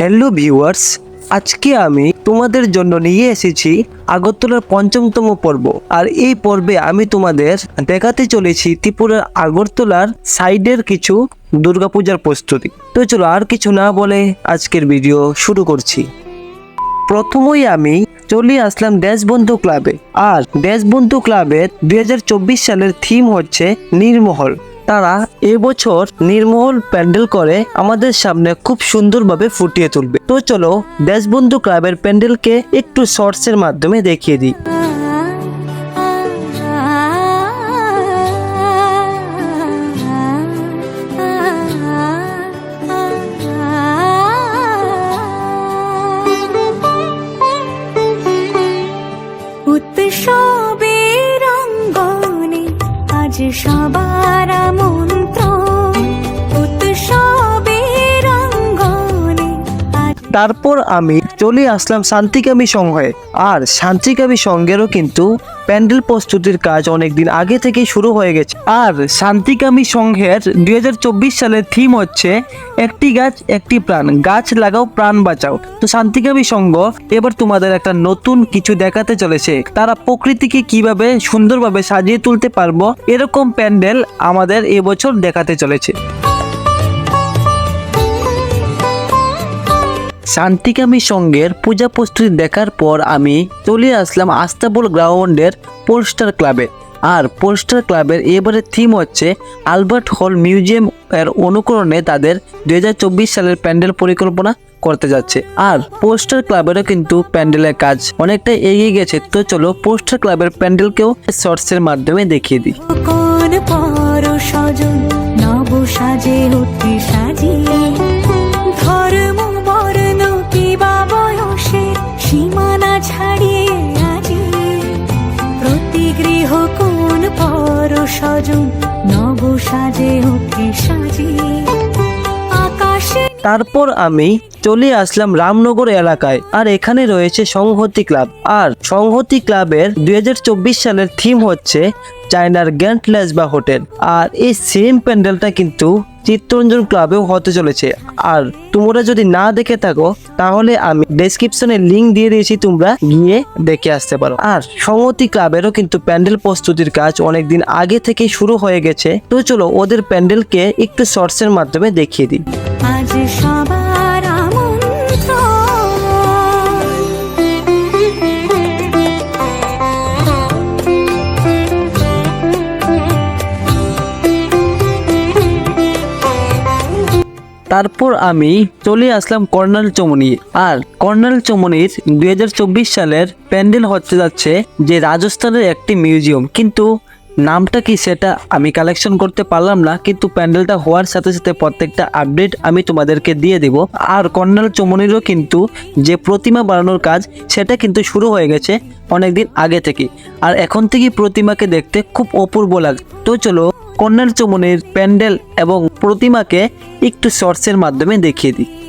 Hello viewers আজকে আমি তোমাদের জন্য নিয়ে এসেছি আগরতলার পঞ্চমতম পর্ব। আর এই পর্বে আমি তোমাদের দেখাতে চলেছি ত্রিপুরার আগরতলার সাইডের কিছু দুর্গাপূজার প্রস্তুতি। তো চলো আর কিছু না বলে আজকের ভিডিও শুরু করছি। প্রথমেই আমি চলে আসলাম দেশবন্ধু ক্লাবে। আর দেশবন্ধু ক্লাবের দুই হাজার চব্বিশ সালের থিম হচ্ছে নির্মহল। তারা এবছর নির্মহল প্যান্ডেল করে আমাদের সামনে খুব সুন্দরভাবে ফুটিয়ে তুলবে। তো চলো, দেশবন্ধু ক্লাবের প্যান্ডেলকে একটু শর্টসের মাধ্যমে দেখিয়ে দিই। উৎসবের অঙ্গনে আজ তারপর আমি চলে আসলাম শান্তিকামী সংঘে আর শান্তিকামী সংঘেরও কিন্তু প্যান্ডেল প্রস্তুতির কাজ অনেকদিন আগে থেকেই শুরু হয়ে গেছে। আর শান্তিকামী সংঘের দু হাজার চব্বিশ সালের থিম হচ্ছে একটি গাছ, একটি প্রাণ। গাছ লাগাও, প্রাণ বাঁচাও। তো শান্তিকামী সংঘ এবার তোমাদের একটা নতুন কিছু দেখাতে চলেছে। তারা প্রকৃতিকে কীভাবে সুন্দরভাবে সাজিয়ে তুলতে পারব এরকম প্যান্ডেল আমাদের এবছর দেখাতে চলেছে। শান্তিকামী সঙ্গের পূজা প্রস্তুতি দেখার পর আমি চলে আসলাম আস্তাবল গ্রাউন্ডের পোস্টার ক্লাবে। আর পোস্টার ক্লাবের এবারে থিম হচ্ছে আলবার্ট হল মিউজিয়াম এর অনুকরণে তাদের দু হাজার চব্বিশ সালের প্যান্ডেল পরিকল্পনা করতে যাচ্ছে। আর পোস্টার ক্লাবেরও কিন্তু প্যান্ডেলের কাজ অনেকটা এগিয়ে গেছে। তো চলো পোস্টার ক্লাবের প্যান্ডেলকেও শর্টসের মাধ্যমে দেখিয়ে দিই। তারপর আমি চলে আসলাম রামনগর এলাকায়, আর এখানে রয়েছে সংহতি ক্লাব। আর সংহতি ক্লাবের দুই হাজার চব্বিশ সালের থিম হচ্ছে চায়নার গ্যান্ট বা হোটেল। আর এই সেম প্যান্ডেলটা কিন্তু চিত্তরঞ্জন ক্লাবেও হতে চলেছে। আর তোমরা যদি না দেখে থাকো, তাহলে আমি ডেসক্রিপশনে লিঙ্ক দিয়ে দিয়েছি, তোমরা গিয়ে দেখে আসতে পারো। আর সমতি ক্লাবেরও কিন্তু প্যান্ডেল প্রস্তুতির কাজ অনেকদিন আগে থেকে শুরু হয়ে গেছে। তো চলো ওদের প্যান্ডেলকে একটু শর্টসের মাধ্যমে দেখিয়ে দিই। তারপর আমি চলে আসলাম কর্নাল চমনি। আর কর্নাল চমনির দুই সালের প্যান্ডেল হতে যাচ্ছে যে রাজস্থানের একটি মিউজিয়াম। কিন্তু নামটা কি সেটা আমি কালেকশন করতে পারলাম না, কিন্তু প্যান্ডেলটা হওয়ার সাথে সাথে প্রত্যেকটা আপডেট আমি তোমাদেরকে দিয়ে দেব। আর কর্নাল চমনিরও কিন্তু যে প্রতিমা বানানোর কাজ, সেটা কিন্তু শুরু হয়ে গেছে অনেকদিন আগে থেকে। আর এখন থেকে প্রতিমাকে দেখতে খুব অপূর্ব লাগে তো চলো কর্নাল চুমনের প্যান্ডেল এবং প্রতিমাকে একটু শর্টসের মাধ্যমে দেখিয়ে দিই।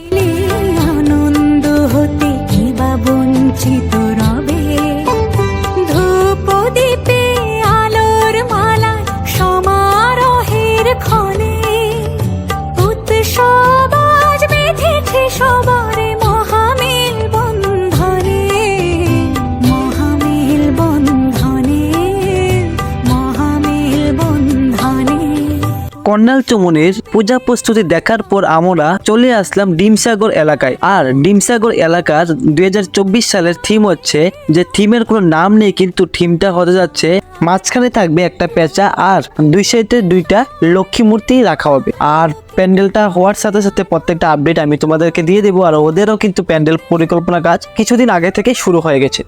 কর্নাল চমনের পূজা প্রস্তুতি দেখার পর আমরা চলে আসলাম ডিমসাগর এলাকায়। আর ডিমসাগর এলাকার দুই হাজার চব্বিশ সালের থিম হচ্ছে যে থিমের কোনো নাম নেই, কিন্তু থিমটা হতে যাচ্ছে মাঝখানে থাকবে একটা পেঁচা আর দুই সাইডে দুইটা লক্ষ্মী মূর্তি রাখা হবে। আর প্যান্ডেলটা হওয়ার সাথে সাথে প্রত্যেকটা আপডেট আমি তোমাদেরকে দিয়ে দেবো, আর ওদেরও কিন্তু প্যান্ডেল পরিকল্পনা কাজ কিছুদিন আগে থেকে শুরু হয়ে গেছে।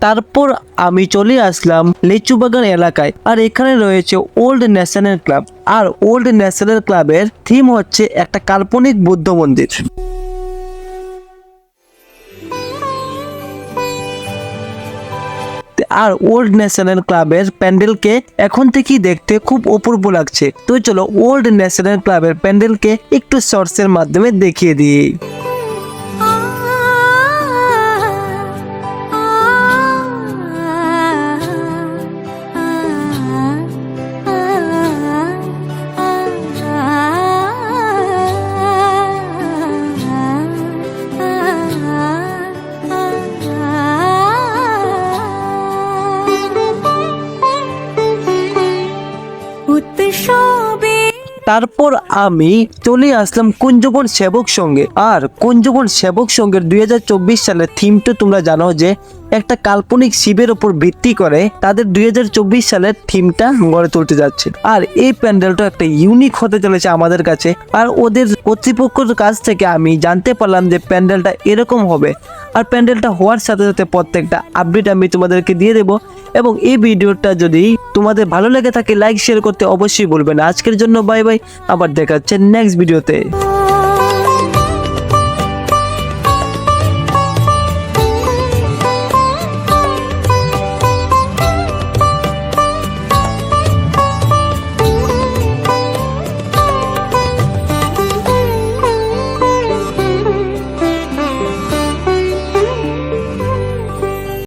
তারপর আমি চলে আসলাম লিচু বাগান এলাকায়। আর এখানে রয়েছে ওল্ড ন্যাশনাল ক্লাব। আর ওল্ড ন্যাশনাল ক্লাবের থিম হচ্ছে একটা কাল্পনিক বুদ্ধ মন্দির। আর ওল্ড ন্যাশনাল ক্লাবের প্যান্ডেলকে এখন থেকেই দেখতে খুব অপূর্ব লাগছে। তো চলো ওল্ড ন্যাশনাল ক্লাবের প্যান্ডেলকে একটু শর্টসের মাধ্যমে দেখিয়ে দিই। তারপর আমি চলে আসলাম কুঞ্জবন সেবক সঙ্গে। আর কুঞ্জবন সেবক সঙ্গের দুই সালের থিমটা তোমরা জানো যে, একটা কাল্পনিক শিবের উপর ভিত্তি করে তাদের দুই হাজার চব্বিশ সালের থিমটা গড়ে তুলতে যাচ্ছে। আর এই প্যান্ডেলটা একটা ইউনিক হতে চলেছে আমাদের কাছে। আর ওদের কর্তৃপক্ষের কাছ থেকে আমি জানতে পারলাম যে প্যান্ডেলটা এরকম হবে। আর প্যান্ডেলটা হওয়ার সাথে সাথে প্রত্যেকটা আপডেট আমি তোমাদেরকে দিয়ে দেবো। এবং এই ভিডিওটা যদি তোমাদের ভালো লেগে থাকে লাইক শেয়ার করতে অবশ্যই বলবেন আজকের জন্য বাই বাই আবার দেখা হচ্ছে নেক্সট ভিডিওতে